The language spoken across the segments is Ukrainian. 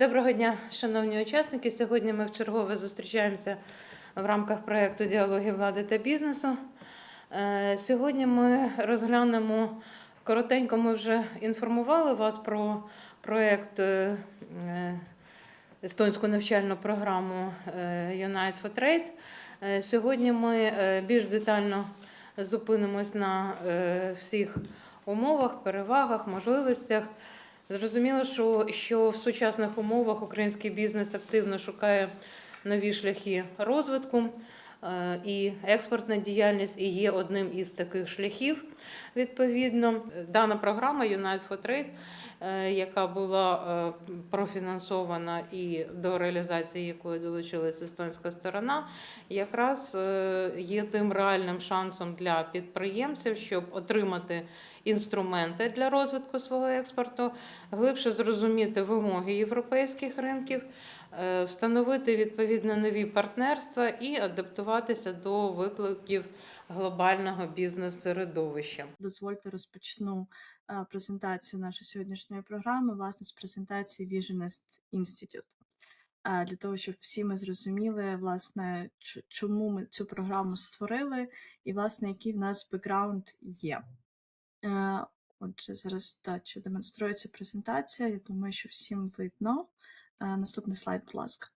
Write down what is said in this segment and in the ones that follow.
Доброго дня, шановні учасники. Сьогодні ми вчергове зустрічаємося в рамках проєкту діалоги влади та бізнесу. Е, Сьогодні ми розглянемо коротенько. Ми вже інформували вас про проєкт е, естонську навчальну програму Unite for Trade. Сьогодні ми е, більш детально зупинимось на всіх умовах, перевагах, можливостях. Зрозуміло, що, що в сучасних умовах український бізнес активно шукає нові шляхи розвитку, і експортна діяльність і є одним із таких шляхів. Відповідно, дана програма Unite for Trade, е, яка була е, профінансована і до реалізації якої долучилась естонська сторона, якраз е, є тим реальним шансом для підприємців, щоб отримати інструменти для розвитку свого експорту, глибше зрозуміти вимоги європейських ринків, е, встановити відповідно нові партнерства і адаптуватися до викликів глобального бізнес-середовища. Дозвольте розпочну е, презентацію нашої сьогоднішньої програми, власне, з презентації Visionist Institute. Е, Для того, щоб всі ми зрозуміли, власне, чому ми цю програму створили, і, власне, який в нас бекграунд є. Е, Отже, зараз що демонструється презентація. Я думаю, що всім видно. Е, Наступний слайд, будь ласка.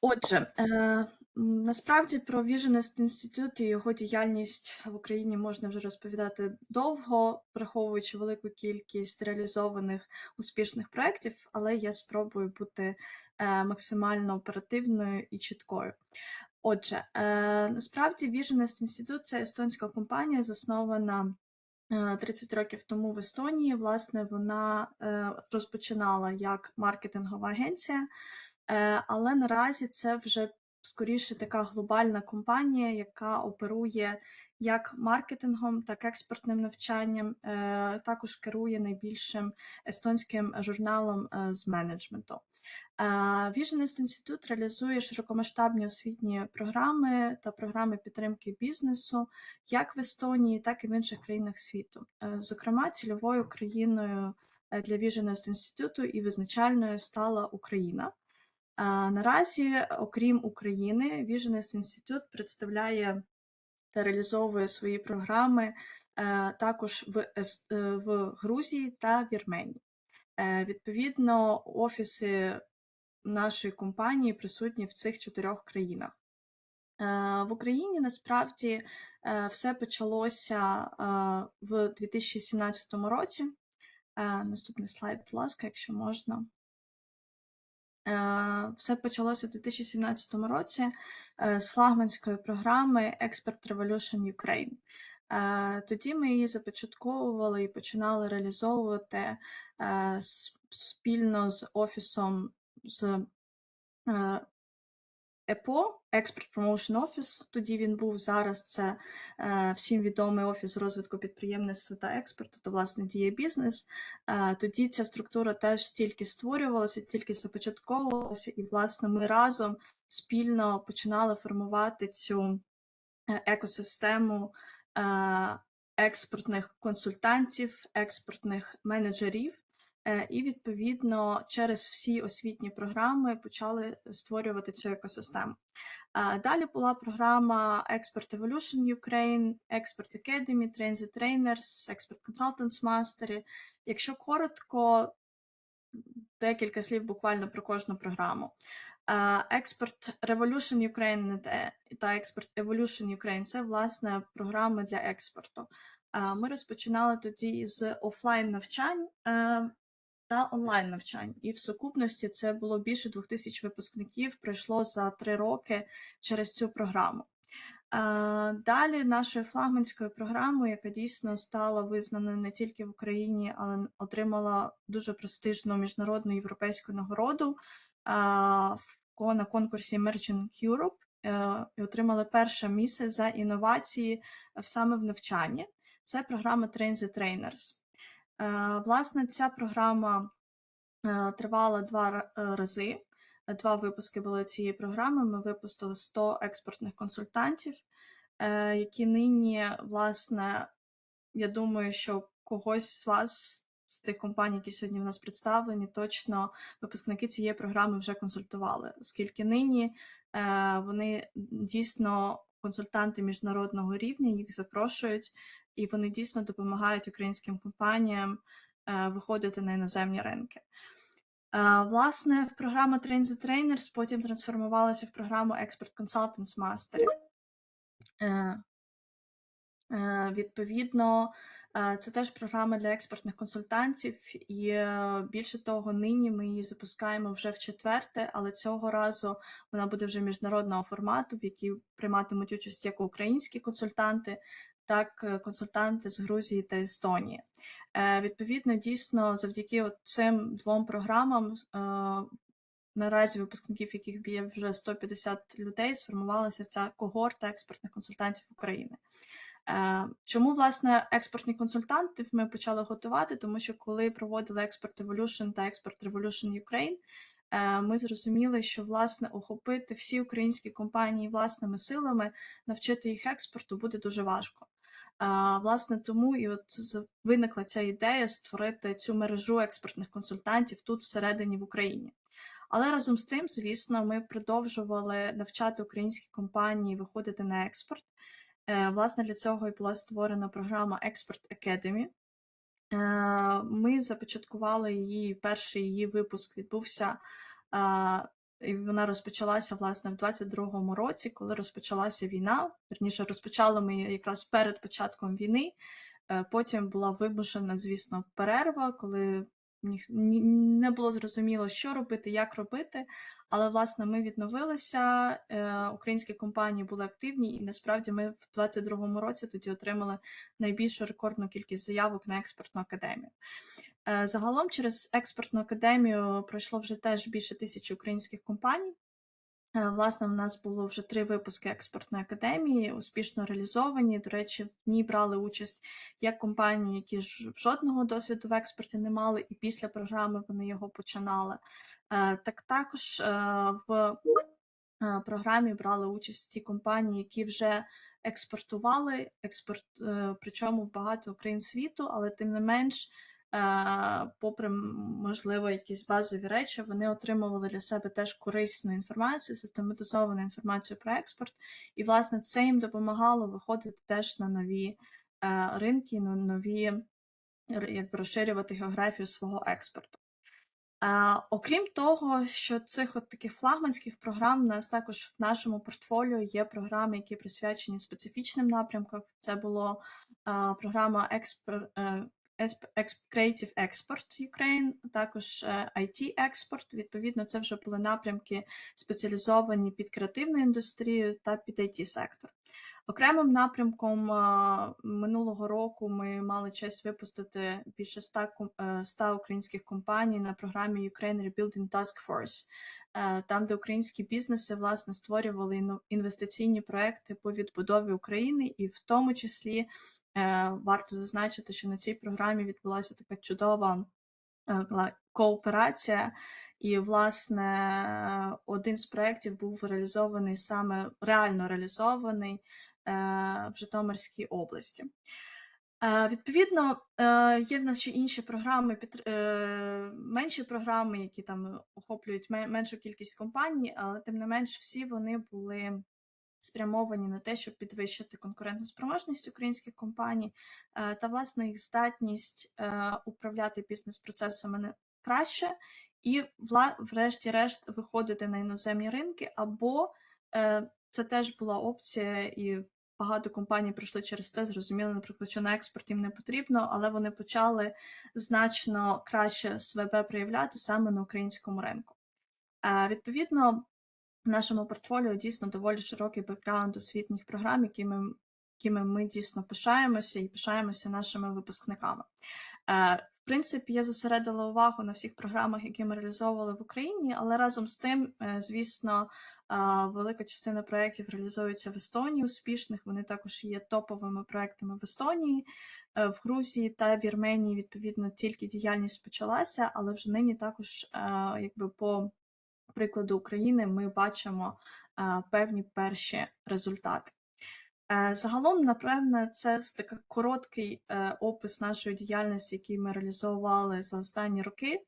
Отже, е, насправді про Visionist Institute і його діяльність в Україні можна вже розповідати довго, враховуючи велику кількість реалізованих успішних проєктів, але я спробую бути е, максимально оперативною і чіткою. Отже, насправді Visionist Institute – це естонська компанія, заснована 30 років тому в Естонії. Власне, вона е, розпочинала як маркетингова агенція. Е, Але наразі це вже скоріше така глобальна компанія, яка оперує як маркетингом, так і експортним навчанням. Е, Також керує найбільшим естонським журналом е, з менеджменту. Visionist Institute реалізує широкомасштабні освітні програми та програми підтримки бізнесу як в Естонії, так і в інших країнах світу. Е, Зокрема, цільовою країною е, для Visionist Institute і визначальною стала Україна. Наразі, окрім України, Visionist Institute представляє та реалізовує свої програми е, також в Грузії та Вірменії. Е, Відповідно, офіси нашої компанії присутні в цих чотирьох країнах. Е, В Україні насправді е, все почалося в 2017 році. Наступний слайд, будь ласка, якщо можна. Все почалося у 2017 році з флагманської програми Expert Revolution Ukraine. Е, Тоді ми її започатковували і починали реалізовувати е, спільно з офісом з ЕПО, Expert Promotion Office. Тоді він був зараз. Це е, всім відомий офіс розвитку підприємництва та експорту, то власне діє бізнес. Тоді ця структура теж тільки створювалася, тільки започатковувалася, і власне ми разом спільно починали формувати цю екосистему експортних консультантів, експортних менеджерів. Е, І відповідно через всі освітні програми почали створювати цю екосистему. Е, Далі була програма Expert Evolution Ukraine, Expert Academy, Train the Trainers, Expert Consultants Mastery. Якщо коротко, декілька слів буквально про кожну програму. Е, Expert Revolution Ukraine та- Expert Evolution Ukraine це власне програми для експорту. Ми розпочинали тоді з офлайн навчань е, та онлайн навчань, і в сукупності це було більше двох тисяч випускників. Пройшло за три роки через цю програму. Далі нашою флагманською програмою, яка дійсно стала визнаною не тільки в Україні, але отримала дуже престижну міжнародну європейську нагороду на конкурсі Merchant Europe е, і отримала перше місце за інновації саме в навчанні. Це програма Train the Trainers. Е, Власне, ця програма е, тривала два е, рази. Два випуски були цієї програми. Ми випустили 100 експортних консультантів, е, які нині, власне, я думаю, що когось з вас, з тих компаній, які сьогодні в нас представлені, точно випускники цієї програми вже консультували, оскільки нині е, вони дійсно консультанти міжнародного рівня, їх запрошують, і вони дійсно допомагають українським компаніям е, виходити на іноземні ринки. Е, Власне, програма Train the Trainers потім трансформувалася в програму Expert Consultants Master. Відповідно, це теж програма для експертних консультантів, і е, більше того, нині ми її запускаємо вже в четверте, але цього разу вона буде вже міжнародного формату, в якій прийматимуть участь як українські консультанти, так і консультанти з Грузії та Естонії. Е, Відповідно, дійсно, завдяки цим двом програмам. е, Наразі випускників, яких є вже 150 людей, сформувалася ця когорта експертних консультантів України. Е, Чому власне експертні консультанти ми почали готувати? Тому що коли проводили Expert Evolution та Expert Revolution Ukraine, е, ми зрозуміли, що власне охопити всі українські компанії власними силами, навчити їх експорту буде дуже важко. Е, Власне, тому і от виникла ця ідея створити цю мережу експертних консультантів тут всередині в Україні. Але разом з тим, звісно, ми продовжували навчати українські компанії виходити на експорт. Е, Власне, для цього і була створена програма Expert Academy. Е, Ми започаткували її, перший її випуск відбувся, е, і вона розпочалася власне в 22-му році, коли розпочалася війна. Верніше, розпочали ми якраз перед початком війни. Потім була вимушена, звісно, перерва, коли не було зрозуміло, що робити, як робити. Але власне ми відновилися. е, Українські компанії були активні, і насправді ми в 22-му році тоді отримали найбільшу рекордну кількість заявок на експертну академію. Е, Загалом через експертну академію пройшло вже теж більше тисячі українських компаній. Е, Власне, в нас було вже три випуски експертної академії, успішно реалізовані. До речі, в ній брали участь як компанії, які ж жодного досвіду в експорті не мали, і після програми вони його починали. Е, Так також е, в програмі брали участь ті компанії, які вже експортували експорт, причому в багато країн світу, але тим не менш. Е, Попри можливо якісь базові речі, вони отримували для себе теж корисну інформацію, систематизовану інформацію про експорт, і власне це їм допомагало виходити теж на нові е, ринки, на нові якби розширювати географію свого експорту. Е, окрім того, що цих от таких флагманських програм, у нас також в нашому портфоліо є програми, які присвячені специфічним напрямкам. Це була програма е, Ex- Creative Export Ukraine, також е, IT Export. Відповідно, це вже були напрямки спеціалізовані під креативну індустрію та під IT сектор. Окремим напрямком минулого року ми мали честь випустити більше 100, е, 100 українських компаній на програмі Ukraine Rebuilding Task Force, е, там, де українські бізнеси власне створювали інвестиційні проекти по відбудові України, і в тому числі е, варто зазначити, що на цій програмі відбулася така чудова е, кооперація. І, власне, один з проєктів був реалізований саме реально реалізований е, в Житомирській області. Е, Відповідно, е, є в нас ще інші програми, е, менші програми, які там охоплюють меншу кількість компаній, але тим не менш всі вони були спрямовані на те, щоб підвищити конкурентну спроможність українських компаній е, та власне їх здатність е, управляти бізнес-процесами не- краще і, врешті-решт, виходити на іноземні ринки, або е, це теж була опція, і багато компаній пройшли через це, зрозуміли, наприклад, що на експорт їм не потрібно, але вони почали значно краще себе проявляти саме на українському ринку. Відповідно, в нашому портфоліо дійсно доволі широкий бекграунд освітніх програм, якими, якими ми дійсно пишаємося і пишаємося нашими випускниками. Е, В принципі, я зосередила увагу на всіх програмах, які ми реалізовували в Україні, але разом з тим, е, звісно, е, велика частина проєктів реалізується в Естонії успішних. Вони також є топовими проектами в Естонії, в Грузії та Вірменії. Відповідно, тільки діяльність почалася, але вже нині також, якби по прикладу України, ми бачимо е, певні перші результати. Е, Загалом, напевне, це такий короткий е, опис нашої діяльності, який ми реалізовували за останні роки.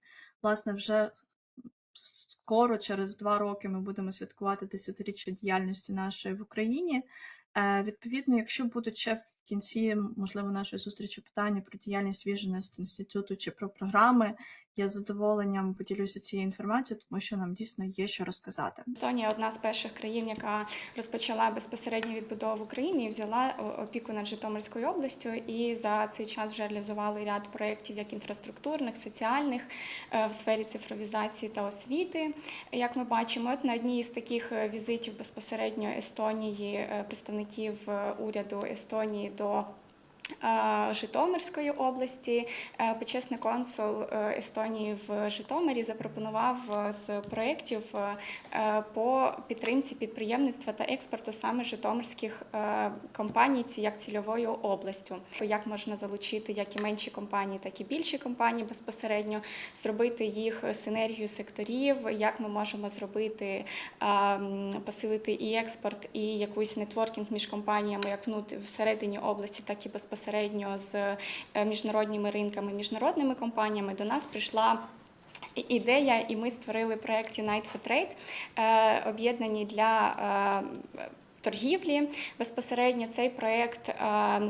Власне, вже скоро, через два роки, ми будемо святкувати десятиріччя діяльності нашої в Україні. Відповідно, якщо будуть ще в кінці, можливо, нашої зустрічі питання про діяльність Visionist інституту чи про програми, я з задоволенням поділюся цією інформацією, тому що нам дійсно є що розказати. Естонія одна з перших країн, яка розпочала безпосередню відбудову в Україні взяла опіку над Житомирською областю. І за цей час вже реалізували ряд проєктів, як інфраструктурних, соціальних е, в сфері цифровізації та освіти. Як ми бачимо, от на одній з таких е, візитів безпосередньо Естонії е, представників уряду Естонії до Житомирської області. Е, Почесний консул е, Естонії в Житомирі запропонував е, з проєктів по підтримці підприємництва та експорту саме житомирських компаній, як цільовою областю. Як можна залучити як і менші компанії, так і більші компанії безпосередньо, зробити їх синергію секторів, як ми можемо зробити посилити і експорт, і якийсь нетворкінг між компаніями, як всередині області, так і безпосередньо з е, міжнародними ринками, міжнародними компаніями. До нас прийшла. Ідея, і ми створили проект Unite for Trade, е, об'єднані для е, торгівлі. Безпосередньо цей проект е,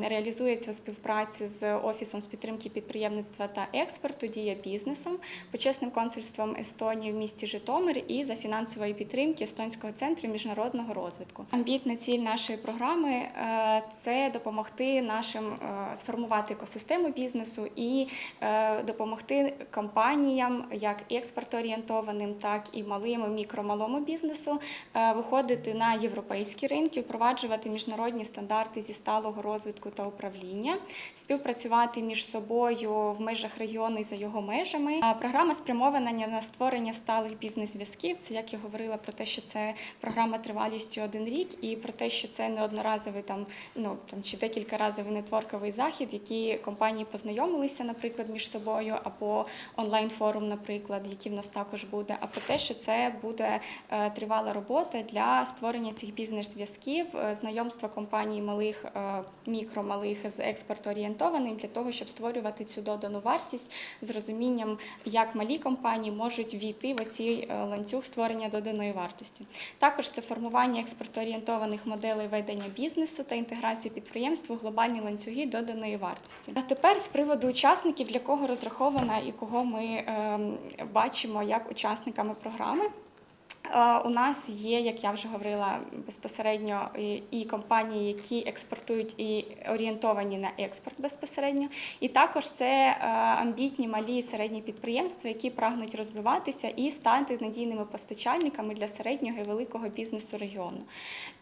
реалізується у співпраці з Офісом з підтримки підприємництва та експорту, дія бізнесом, почесним консульством Естонії в місті Житомир і за фінансової підтримки Естонського центру міжнародного розвитку. Амбітна ціль нашої програми е, це допомогти нашим е, сформувати екосистему бізнесу і допомогти компаніям, як експортоорієнтованим, так і малим, мікро-малому бізнесу, виходити на європейські ринки, впроваджувати міжнародні стандарти зі сталого розвитку та управління, співпрацювати між собою в межах регіону і за його межами. Програма спрямована на створення сталих бізнес-зв'язків. Це як я говорила про те, що це програма тривалістю один рік, і про те, що це не одноразовий там, ну там чи декілька разовий нетворковий захід, які компанії познайомилися, наприклад, між собою, або онлайн-форум, наприклад, який в нас також буде. А про те, що це буде е, тривала робота для створення цих бізнес-зв'язків, е, знайомства компаній малих, е, мікро-малих з експортоорієнтованим для того, щоб створювати цю додану вартість з розумінням, як малі компанії можуть війти в оцій е, ланцюг створення доданої вартості. Також це формування експортоорієнтованих моделей ведення бізнесу та інтеграцію підприємств у глобальні ланцюги доданої вартості. А тепер з приводу учасників, для кого розрахована і кого ми ем, бачимо як учасниками програми. Е, У нас є, як я вже говорила, безпосередньо і- компанії, які експортують і орієнтовані на експорт безпосередньо. І також це е, амбітні малі і середні підприємства, які прагнуть розвиватися і стати надійними постачальниками для середнього і великого бізнесу регіону.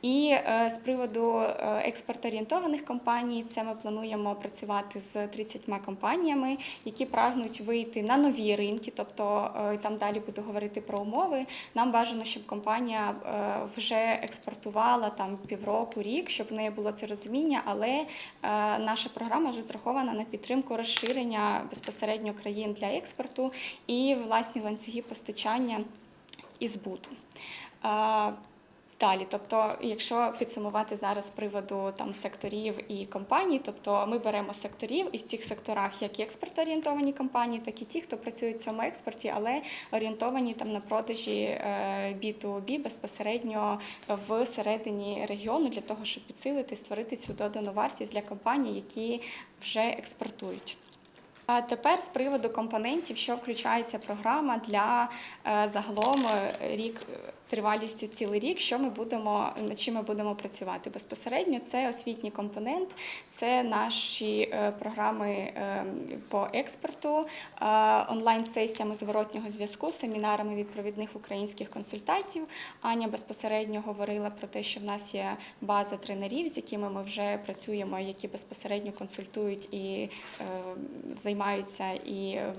І е, з приводу експорт-орієнтованих компаній, це ми плануємо працювати з 30 компаніями, які прагнуть вийти на нові ринки, тобто там далі буду говорити про умови. Нам бажано, щоб компанія е, вже експортувала там півроку, рік, щоб в неї було це розуміння, але е, наша програма вже зрахована на підтримку розширення безпосередньо країн для експорту і власні ланцюги постачання і збуту. Е, Далі, тобто, якщо підсумувати зараз приводу там секторів і компаній, тобто ми беремо секторів, і в цих секторах як експорт-орієнтовані компанії, так і ті, хто працюють в цьому експорті, але орієнтовані там на продажі е, B2B безпосередньо в середині регіону для того, щоб підсилити, створити цю додану вартість для компаній, які вже експортують. А тепер з приводу компонентів, що включається програма для е, загалом е, рік е, тривалістю цілий рік, що ми будемо над чим ми будемо працювати безпосередньо. Це освітній компонент, це наші програми е, по експорту, онлайн-сесіями зворотнього зв'язку, семінарами від провідних українських консультантів. Аня безпосередньо говорила про те, що в нас є база тренерів, з якими ми вже працюємо, які безпосередньо консультують і е, займаються і е,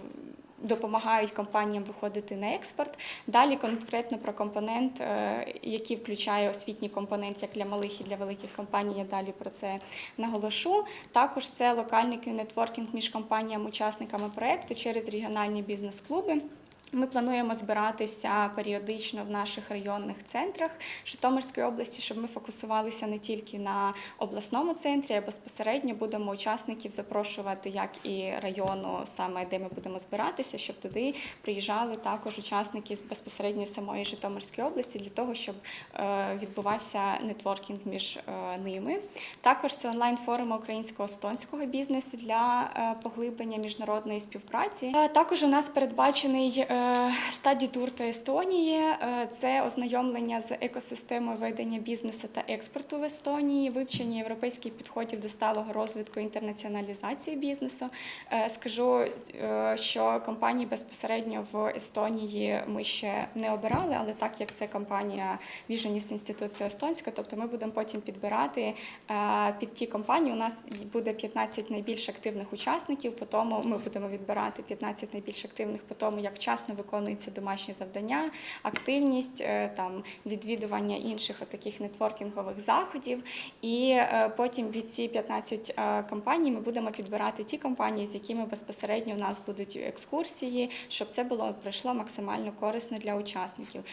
допомагають компаніям виходити на експорт. Далі конкретно про компонент, е, який включає освітній компонент як для малих і для великих компаній. Я далі про це наголошу. Також це локальний нетворкінг між компаніями-учасниками проекту через регіональні бізнес-клуби. Ми плануємо збиратися періодично в наших районних центрах Житомирської області, щоб ми фокусувалися не тільки на обласному центрі, а безпосередньо будемо учасників запрошувати як і району, саме де ми будемо збиратися, щоб туди приїжджали також учасники з безпосередньо самої Житомирської області для того, щоб е, відбувався нетворкінг між е, ними. Також це онлайн форуми українського естонського бізнесу для е, поглиблення міжнародної співпраці. Також у нас передбачений е, стадій тур Естонії. Е, Це ознайомлення з екосистемою ведення бізнесу та експорту в Естонії, вивчення європейських підходів до сталого розвитку інтернаціоналізації бізнесу. Е, Скажу, що компанії безпосередньо в Естонії ми ще не обирали, але так як це компанія Visionist інституція естонська, тобто ми будемо потім підбирати під ті компанії. У нас буде 15 найбільш активних учасників. По тому ми будемо відбирати 15 найбільш активних по тому, як вчасно виконуються домашні завдання, активність, е, там відвідування інших таких нетворкінгових заходів. І е, потім від ці 15 е, компаній ми будемо підбирати ті компанії, з якими безпосередньо у нас будуть екскурсії, щоб це було пройшло максимально корисно для учасників.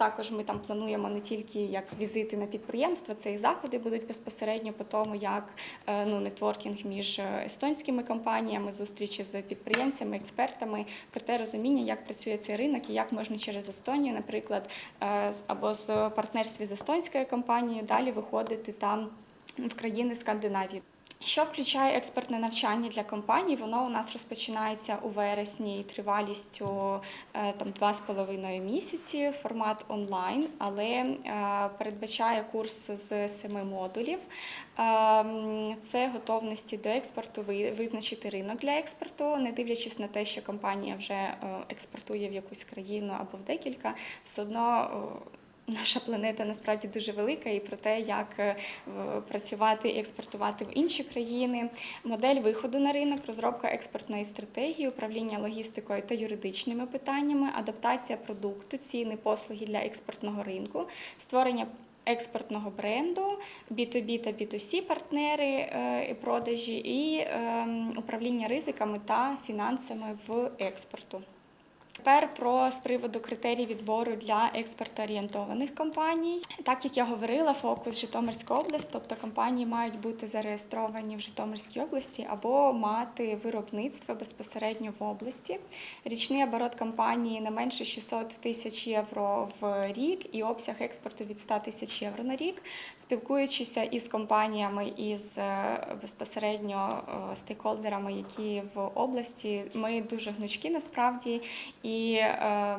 Також ми там плануємо не тільки як візити на підприємства, це і заходи будуть безпосередньо по тому, як е, ну, нетворкінг між е, естонськими компаніями, зустрічі з підприємцями, експертами, про те розуміння, як працює цей ринок і як можна через Естонію, наприклад, е, або з партнерстві з естонською компанією далі виходити там в країни Скандинавії. Що включає експертне навчання для компаній? Воно у нас розпочинається у вересні тривалістю е, там два з половиною місяці, формат онлайн, але е, передбачає курс з семи модулів. Ем, Це готовності до експорту, ви- визначити ринок для експорту, не дивлячись на те, що компанія вже е, експортує в якусь країну або в декілька, все одно. Наша планета насправді дуже велика, і про те, як е, працювати і експортувати в інші країни, модель виходу на ринок, розробка експортної стратегії, управління логістикою та юридичними питаннями, адаптація продукту, ціни, послуги для експортного ринку, створення. Експортного бренду, B2B та B2C партнери е, і продажі, і ем, управління ризиками та фінансами в експорту. Тепер про з приводу критерій відбору для експортоорієнтованих компаній. Так як я говорила, фокус Житомирська область, тобто компанії мають бути зареєстровані в Житомирській області або мати виробництво безпосередньо в області. Річний оборот компанії не менше 600 тисяч євро в рік і обсяг експорту від 100 тисяч євро на рік. Спілкуючися із компаніями, із е, безпосередньо е, стейкхолдерами, які в області, ми дуже гнучкі насправді. І е,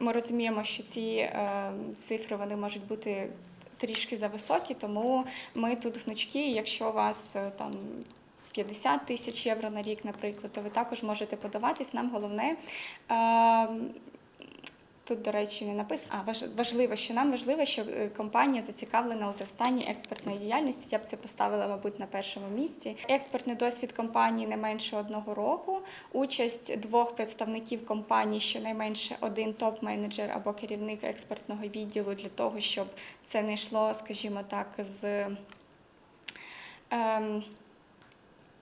ми розуміємо, що ці е, цифри вони можуть бути трішки зависокі, тому ми тут гнучки. Якщо у вас е, там 50 тисяч євро на рік, наприклад, то ви також можете подаватись. Нам головне. Тут, до речі, не написано. А важ- важливо, що нам важливо, щоб е, компанія зацікавлена у зростанні експортної діяльності. Я б це поставила, мабуть, на першому місці. Експортний досвід компанії не менше одного року. Участь двох представників компанії, щонайменше один топ-менеджер або керівник експортного відділу для того, щоб це не йшло, скажімо так, з. Ем,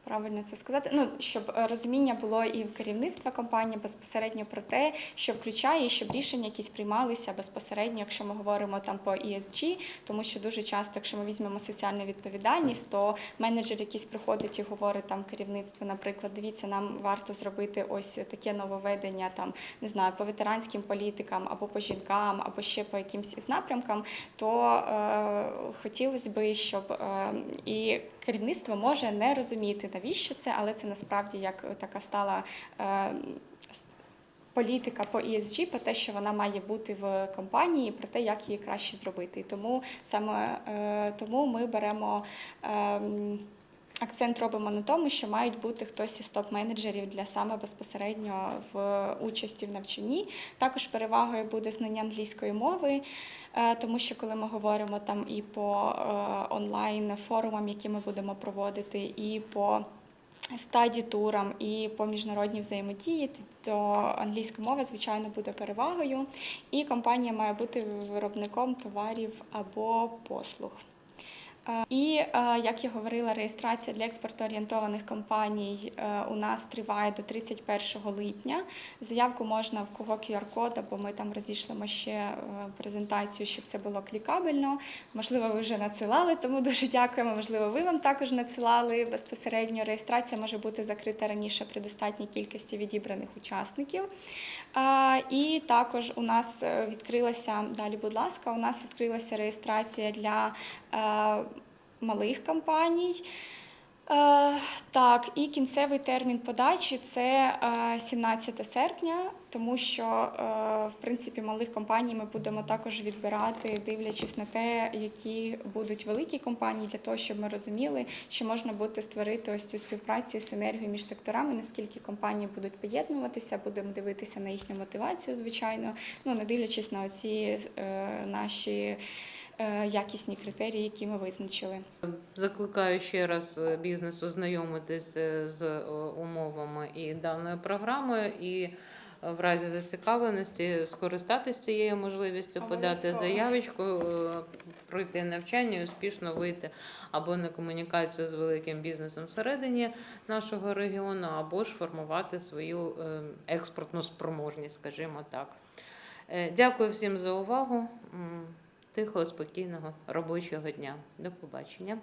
Правильно це сказати. Ну щоб е, розуміння було і в керівництва компанії безпосередньо про те, що включає, і щоб рішення якісь приймалися безпосередньо, якщо ми говоримо там по ESG, тому що дуже часто, якщо ми візьмемо соціальну відповідальність, то менеджер якийсь приходить і говорить там керівництво, наприклад, дивіться, нам варто зробити ось таке нововведення, там не знаю, по ветеранським політикам або по жінкам, або ще по якимсь із напрямкам, то е, хотілося би, щоб е, і керівництво може не розуміти, навіщо це, але це насправді як така стала. Е, Політика по ESG, про те, що вона має бути в компанії, про те, як її краще зробити. І тому саме е, тому ми беремо ем, акцент робимо на тому, що мають бути хтось із топ-менеджерів для саме безпосередньо в участі в навчанні. Також перевагою буде знання англійської мови, е, тому що коли ми говоримо там і по е, онлайн форумам, які ми будемо проводити, і по стаді турам і по міжнародній взаємодії, то англійська мова, звичайно, буде перевагою, і компанія має бути виробником товарів або послуг. І е, як я говорила, реєстрація для експортоорієнтованих компаній е, у нас триває до 31 липня. Заявку можна в кого QR-код, або ми там розійшлемо ще е, презентацію, щоб це було клікабельно. Можливо, ви вже надсилали, тому дуже дякуємо. Можливо, ви вам також надсилали безпосередньо. Реєстрація може бути закрита раніше при достатній кількості відібраних учасників. І також у нас відкрилася далі, будь ласка, у нас відкрилася реєстрація для малих компаній. Е, Так, і кінцевий термін подачі це е, 17 серпня, тому що е, в принципі малих компаній ми будемо також відбирати, дивлячись на те, які будуть великі компанії, для того, щоб ми розуміли, що можна буде створити ось цю співпрацю синергію між секторами, наскільки компанії будуть поєднуватися, будемо дивитися на їхню мотивацію, звичайно, ну не дивлячись на оці е, наші е, якісні критерії, які ми визначили. Закликаю ще раз е, бізнес ознайомитись е, з е, умовами і даною програмою, і е, в разі зацікавленості скористатися цією можливістю, подати заявочку, е, пройти навчання, і успішно вийти або на комунікацію з великим бізнесом всередині нашого регіону, або ж формувати свою е, експортну спроможність, скажімо так. Е, Дякую всім за увагу. Тихого, спокійного робочого дня. До побачення.